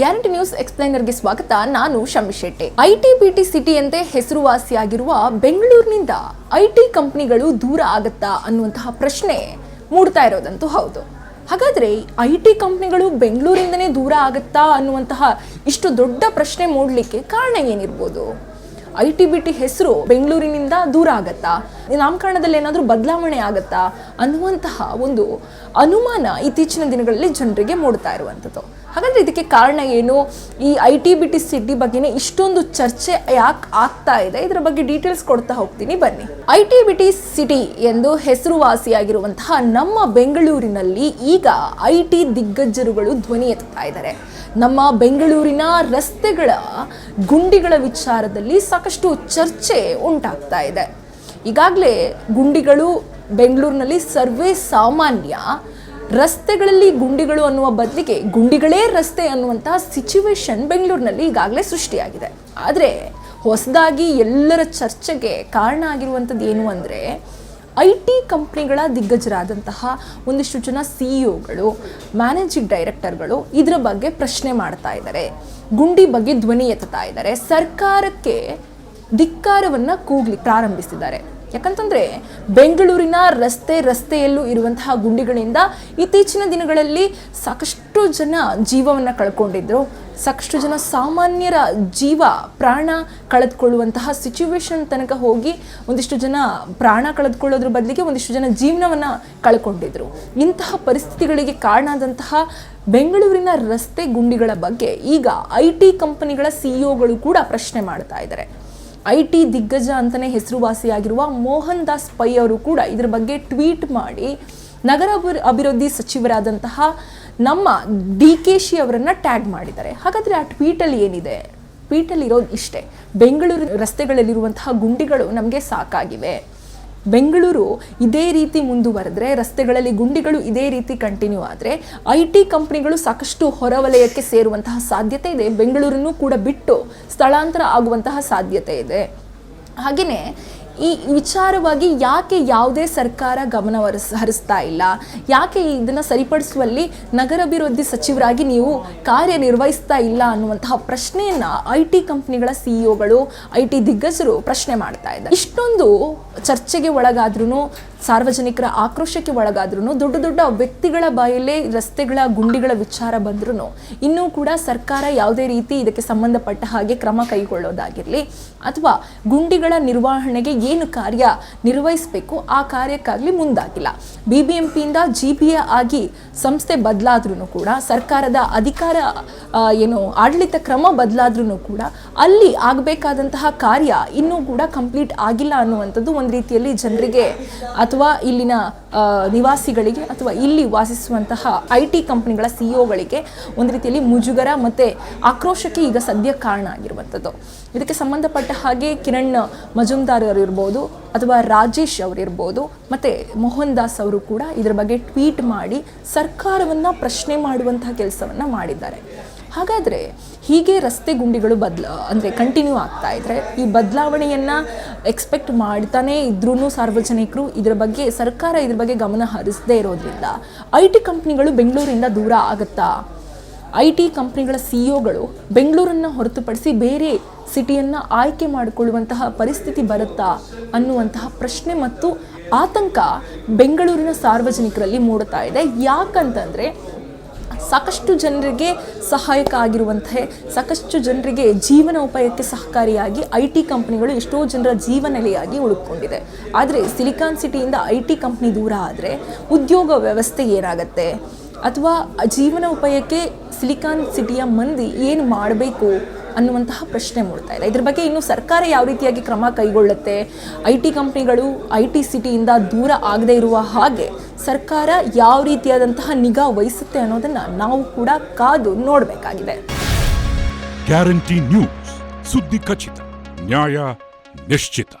Guarantee news ಎಕ್ಸ್ಪ್ಲೈನರ್ಗೆ ಸ್ವಾಗತ. ನಾನು Shami Shetty. IT BT city ಎಂದೇ ಹೆಸರುವಾಸಿಯಾಗಿರುವ ಬೆಂಗಳೂರಿನಿಂದ ಐಟಿ ಕಂಪನಿಗಳು ದೂರ ಆಗತ್ತಾ ಅನ್ನುವಂತಹ ಪ್ರಶ್ನೆ ಮೂಡ್ತಾ ಇರೋದಂತೂ ಹೌದು. ಹಾಗಾದ್ರೆ ಐ ಟಿ ಕಂಪ್ನಿಗಳು ಬೆಂಗಳೂರಿಂದನೇ ದೂರ ಆಗತ್ತಾ ಅನ್ನುವಂತಹ ಇಷ್ಟು ದೊಡ್ಡ ಪ್ರಶ್ನೆ ಮೂಡಲಿಕ್ಕೆ ಕಾರಣ ಏನಿರ್ಬೋದು? ಐ ಟಿ ಬಿ ಟಿ ಹೆಸರು ಬೆಂಗಳೂರಿನಿಂದ ದೂರ ಆಗತ್ತಾ? ನಾಮಕರಣದಲ್ಲಿ ಏನಾದರೂ ಬದಲಾವಣೆ ಆಗುತ್ತಾ ಅನ್ನುವಂತಹ ಒಂದು ಅನುಮಾನ ಇತ್ತೀಚಿನ ದಿನಗಳಲ್ಲಿ ಜನರಿಗೆ ಮೂಡ್ತಾ ಇರುವಂಥದ್ದು. ಹಾಗಾದರೆ ಇದಕ್ಕೆ ಕಾರಣ ಏನು? ಈ I T B T city ಬಗ್ಗೆನೇ ಇಷ್ಟೊಂದು ಚರ್ಚೆ ಯಾಕೆ ಆಗ್ತಾ ಇದೆ? ಇದರ ಬಗ್ಗೆ ಡೀಟೇಲ್ಸ್ ಕೊಡ್ತಾ ಹೋಗ್ತೀನಿ. ಬನ್ನಿ. I T B T city ಎಂದು ಹೆಸರುವಾಸಿಯಾಗಿರುವಂತಹ ನಮ್ಮ ಬೆಂಗಳೂರಿನಲ್ಲಿ ಈಗ ಐ ಟಿ ದಿಗ್ಗಜರುಗಳು ಧ್ವನಿ ಎತ್ತಾ ಇದ್ದಾರೆ. ನಮ್ಮ ಬೆಂಗಳೂರಿನ ರಸ್ತೆಗಳ ಗುಂಡಿಗಳ ವಿಚಾರದಲ್ಲಿ ಸಾಕಷ್ಟು ಚರ್ಚೆ ಉಂಟಾಗ್ತಾ ಇದೆ. ಈಗಾಗಲೇ ಗುಂಡಿಗಳು ಬೆಂಗಳೂರಿನಲ್ಲಿ ಸರ್ವೇ ಸಾಮಾನ್ಯ. ರಸ್ತೆಗಳಲ್ಲಿ ಗುಂಡಿಗಳು ಅನ್ನುವ ಬದಲಿಗೆ ಗುಂಡಿಗಳೇ ರಸ್ತೆ ಅನ್ನುವಂತಹ ಸಿಚುವೇಶನ್ ಬೆಂಗಳೂರಿನಲ್ಲಿ ಈಗಾಗಲೇ ಸೃಷ್ಟಿಯಾಗಿದೆ. ಆದರೆ ಹೊಸದಾಗಿ ಎಲ್ಲರ ಚರ್ಚೆಗೆ ಕಾರಣ ಆಗಿರುವಂಥದ್ದು ಏನು ಅಂದರೆ ಐ ಟಿ ಕಂಪ್ನಿಗಳ ದಿಗ್ಗಜರಾದಂತಹ ಒಂದಿಷ್ಟು ಜನ ಸಿ ಒಗಳು ಮ್ಯಾನೇಜಿಂಗ್ ಡೈರೆಕ್ಟರ್ಗಳು ಇದರ ಬಗ್ಗೆ ಪ್ರಶ್ನೆ ಮಾಡ್ತಾ ಇದ್ದಾರೆ. ಗುಂಡಿ ಬಗ್ಗೆ ಧ್ವನಿ ಎತ್ತುತ್ತಾ ಇದ್ದಾರೆ. ಸರ್ಕಾರಕ್ಕೆ ಧಿಕ್ಕಾರವನ್ನು ಕೂಗ್ಲಿ ಪ್ರಾರಂಭಿಸಿದ್ದಾರೆ. ಯಾಕಂತಂದರೆ ಬೆಂಗಳೂರಿನ ರಸ್ತೆ ರಸ್ತೆಯಲ್ಲೂ ಇರುವಂತಹ ಗುಂಡಿಗಳಿಂದ ಇತ್ತೀಚಿನ ದಿನಗಳಲ್ಲಿ ಸಾಕಷ್ಟು ಜನ ಜೀವವನ್ನು ಕಳ್ಕೊಂಡಿದ್ರು. ಸಾಕಷ್ಟು ಜನ ಸಾಮಾನ್ಯರ ಜೀವ, ಪ್ರಾಣ ಕಳೆದುಕೊಳ್ಳುವಂತಹ ಸಿಚುವೇಶನ್ ತನಕ ಹೋಗಿ ಒಂದಿಷ್ಟು ಜನ ಪ್ರಾಣ ಕಳೆದುಕೊಳ್ಳೋದ್ರ ಬದಲಿಗೆ ಒಂದಿಷ್ಟು ಜನ ಜೀವನವನ್ನು ಕಳ್ಕೊಂಡಿದ್ರು. ಇಂತಹ ಪರಿಸ್ಥಿತಿಗಳಿಗೆ ಕಾರಣ ಆದಂತಹ ಬೆಂಗಳೂರಿನ ರಸ್ತೆ ಗುಂಡಿಗಳ ಬಗ್ಗೆ ಈಗ ಐ ಟಿ ಕಂಪನಿಗಳ ಸಿಇಒಗಳು ಕೂಡ ಪ್ರಶ್ನೆ ಮಾಡ್ತಾ ಇದ್ದಾರೆ. ಐ ಟಿ ದಿಗ್ಗಜ ಅಂತಲೇ ಹೆಸರುವಾಸಿಯಾಗಿರುವ ಮೋಹನ್ ದಾಸ್ ಪೈ ಅವರು ಕೂಡ ಇದರ ಬಗ್ಗೆ ಟ್ವೀಟ್ ಮಾಡಿ ನಗರ ಅಭಿ- ಅಭಿವೃದ್ಧಿ ಸಚಿವರಾದಂತಹ ನಮ್ಮ ಡಿ ಕೆ ಶಿ ಅವರನ್ನು ಟ್ಯಾಗ್ ಮಾಡಿದ್ದಾರೆ. ಹಾಗಾದರೆ ಆ ಟ್ವೀಟಲ್ಲಿ ಏನಿದೆ? ಟ್ವೀಟಲ್ಲಿರೋದು ಇಷ್ಟೇ. ಬೆಂಗಳೂರು ರಸ್ತೆಗಳಲ್ಲಿರುವಂತಹ ಗುಂಡಿಗಳು ನಮಗೆ ಸಾಕಾಗಿವೆ. ಬೆಂಗಳೂರು ಇದೇ ರೀತಿ ಮುಂದುವರೆದ್ರೆ, ರಸ್ತೆಗಳಲ್ಲಿ ಗುಂಡಿಗಳು ಇದೇ ರೀತಿ ಕಂಟಿನ್ಯೂ ಆದರೆ, ಐ ಟಿ ಕಂಪ್ನಿಗಳು ಸಾಕಷ್ಟು ಹೊರವಲಯಕ್ಕೆ ಸೇರುವಂತಹ ಸಾಧ್ಯತೆ ಇದೆ. ಬೆಂಗಳೂರನ್ನು ಕೂಡ ಬಿಟ್ಟು ಸ್ಥಳಾಂತರ ಆಗುವಂತಹ ಸಾಧ್ಯತೆ ಇದೆ. ಹಾಗೆಯೇ ಈ ವಿಚಾರವಾಗಿ ಯಾಕೆ ಯಾವುದೇ ಸರ್ಕಾರ ಗಮನ ಹರಿಸ್ ಹರಿಸ್ತಾ ಇಲ್ಲ? ಯಾಕೆ ಇದನ್ನು ಸರಿಪಡಿಸುವಲ್ಲಿ ನಗರಾಭಿವೃದ್ಧಿ ಸಚಿವರಾಗಿ ನೀವು ಕಾರ್ಯನಿರ್ವಹಿಸ್ತಾ ಇಲ್ಲ ಅನ್ನುವಂತಹ ಪ್ರಶ್ನೆಯನ್ನು ಐ ಟಿ ಕಂಪ್ನಿಗಳ ಸಿಇಒಗಳು ಐ ಟಿ ದಿಗ್ಗಜರು ಪ್ರಶ್ನೆ ಮಾಡ್ತಾ ಇದ್ದಾರೆ. ಇಷ್ಟೊಂದು ಚರ್ಚೆಗೆ ಒಳಗಾದ್ರೂ ಸಾರ್ವಜನಿಕರ ಆಕ್ರೋಶಕ್ಕೆ ಒಳಗಾದ್ರೂ ದೊಡ್ಡ ದೊಡ್ಡ ವ್ಯಕ್ತಿಗಳ ಬಾಯಲ್ಲೇ ರಸ್ತೆಗಳ ಗುಂಡಿಗಳ ವಿಚಾರ ಬಂದ್ರೂ ಇನ್ನೂ ಕೂಡ ಸರ್ಕಾರ ಯಾವುದೇ ರೀತಿ ಇದಕ್ಕೆ ಸಂಬಂಧಪಟ್ಟ ಹಾಗೆ ಕ್ರಮ ಕೈಗೊಳ್ಳೋದಾಗಿರಲಿ ಅಥವಾ ಗುಂಡಿಗಳ ನಿರ್ವಹಣೆಗೆ ಏನು ಕಾರ್ಯ ನಿರ್ವಹಿಸಬೇಕು ಆ ಕಾರ್ಯಕ್ಕಾಗಲಿ ಮುಂದಾಗಿಲ್ಲ. ಬಿ ಬಿ ಎಂ ಪಿಯಿಂದ ಜಿ ಬಿ ಎ ಆಗಿ ಸಂಸ್ಥೆ ಬದಲಾದ್ರೂ ಕೂಡ ಸರ್ಕಾರದ ಅಧಿಕಾರ ಏನು ಆಡಳಿತ ಕ್ರಮ ಬದಲಾದ್ರೂ ಕೂಡ ಅಲ್ಲಿ ಆಗಬೇಕಾದಂತಹ ಕಾರ್ಯ ಇನ್ನೂ ಕೂಡ ಕಂಪ್ಲೀಟ್ ಆಗಿಲ್ಲ ಅನ್ನುವಂಥದ್ದು ಒಂದು ರೀತಿಯಲ್ಲಿ ಜನರಿಗೆ ಅಥವಾ ಇಲ್ಲಿನ ನಿವಾಸಿಗಳಿಗೆ ಅಥವಾ ಇಲ್ಲಿ ವಾಸಿಸುವಂತಹ ಐ ಟಿ ಕಂಪ್ನಿಗಳ ಸಿ ಒಗಳಿಗೆ ಒಂದು ರೀತಿಯಲ್ಲಿ ಮುಜುಗರ ಮತ್ತು ಆಕ್ರೋಶಕ್ಕೆ ಈಗ ಸದ್ಯ ಕಾರಣ ಆಗಿರುವಂಥದ್ದು. ಇದಕ್ಕೆ ಸಂಬಂಧಪಟ್ಟ ಹಾಗೆ ಕಿರಣ್ ಮಜುಮ್ದಾರ್ ಅವರು ಇರ್ಬೋದು ಅಥವಾ ರಾಜೇಶ್ ಅವರಿರ್ಬೋದು, ಮತ್ತು ಮೋಹನ್ ದಾಸ್ ಅವರು ಕೂಡ ಇದರ ಬಗ್ಗೆ ಟ್ವೀಟ್ ಮಾಡಿ ಸರ್ಕಾರವನ್ನು ಪ್ರಶ್ನೆ ಮಾಡುವಂತಹ ಕೆಲಸವನ್ನು ಮಾಡಿದ್ದಾರೆ. ಹಾಗಾದರೆ ಹೀಗೆ ರಸ್ತೆ ಗುಂಡಿಗಳು ಬದಲ, ಅಂದರೆ ಕಂಟಿನ್ಯೂ ಆಗ್ತಾ ಇದ್ರೆ ಈ ಬದಲಾವಣೆಯನ್ನು ಎಕ್ಸ್ಪೆಕ್ಟ್ ಮಾಡ್ತಾನೇ ಇದ್ರೂ ಸಾರ್ವಜನಿಕರು ಇದರ ಬಗ್ಗೆ, ಸರ್ಕಾರ ಇದ್ರ ಬಗ್ಗೆ ಗಮನ ಹರಿಸದೇ ಇರೋದ್ರಿಂದ ಐ ಟಿ ಕಂಪ್ನಿಗಳು ಬೆಂಗಳೂರಿಂದ ದೂರ ಆಗುತ್ತಾ? ಐ ಟಿ ಕಂಪ್ನಿಗಳ ಸಿ ಒಗಳು ಬೆಂಗಳೂರನ್ನು ಹೊರತುಪಡಿಸಿ ಬೇರೆ ಸಿಟಿಯನ್ನು ಆಯ್ಕೆ ಮಾಡಿಕೊಳ್ಳುವಂತಹ ಪರಿಸ್ಥಿತಿ ಬರುತ್ತಾ ಅನ್ನುವಂತಹ ಪ್ರಶ್ನೆ ಮತ್ತು ಆತಂಕ ಬೆಂಗಳೂರಿನ ಸಾರ್ವಜನಿಕರಲ್ಲಿ ಮೂಡುತ್ತಾ ಇದೆ. ಯಾಕಂತಂದರೆ ಸಾಕಷ್ಟು ಜನರಿಗೆ ಸಹಾಯಕ ಆಗಿರುವಂತಹ ಸಾಕಷ್ಟು ಜನರಿಗೆ ಜೀವನ ಉಪಾಯಕ್ಕೆ ಸಹಕಾರಿಯಾಗಿ ಐ ಟಿ ಕಂಪ್ನಿಗಳು ಎಷ್ಟೋ ಜನರ ಜೀವನಲೆಯಾಗಿ ಉಳ್ಕೊಂಡಿದೆ. ಆದರೆ ಸಿಲಿಕಾನ್ ಸಿಟಿಯಿಂದ ಐ ಟಿ ಕಂಪ್ನಿ ದೂರ ಆದರೆ ಉದ್ಯೋಗ ವ್ಯವಸ್ಥೆ ಏನಾಗುತ್ತೆ? ಅಥವಾ ಜೀವನ ಉಪಾಯಕ್ಕೆ ಸಿಲಿಕಾನ್ ಸಿಟಿಯ ಮಂದಿ ಏನು ಮಾಡಬೇಕು? ಅನ್ನುವಂತಹ ಪ್ರಶ್ನೆ ಮೂಡ್ತಾ ಇದೆ. ಇದ್ರ ಬಗ್ಗೆ ಇನ್ನು ಸರ್ಕಾರ ಯಾವ ರೀತಿಯಾಗಿ ಕ್ರಮ ಕೈಗೊಳ್ಳುತ್ತೆ? ಐ ಟಿ ಕಂಪ್ನಿಗಳು ಐ ಟಿ ಸಿಟಿಯಿಂದ ದೂರ ಆಗದೇ ಇರುವ ಹಾಗೆ ಸರ್ಕಾರ ಯಾವ ರೀತಿಯಾದಂತಹ ನಿಗಾ ವಹಿಸುತ್ತೆ ಅನ್ನೋದನ್ನು ನಾವು ಕೂಡ ಕಾದು ನೋಡಬೇಕಾಗಿದೆ. Guarantee news. ಸುದ್ದಿ ಖಚಿತ. ನ್ಯಾಯ ನಿಶ್ಚಿತ.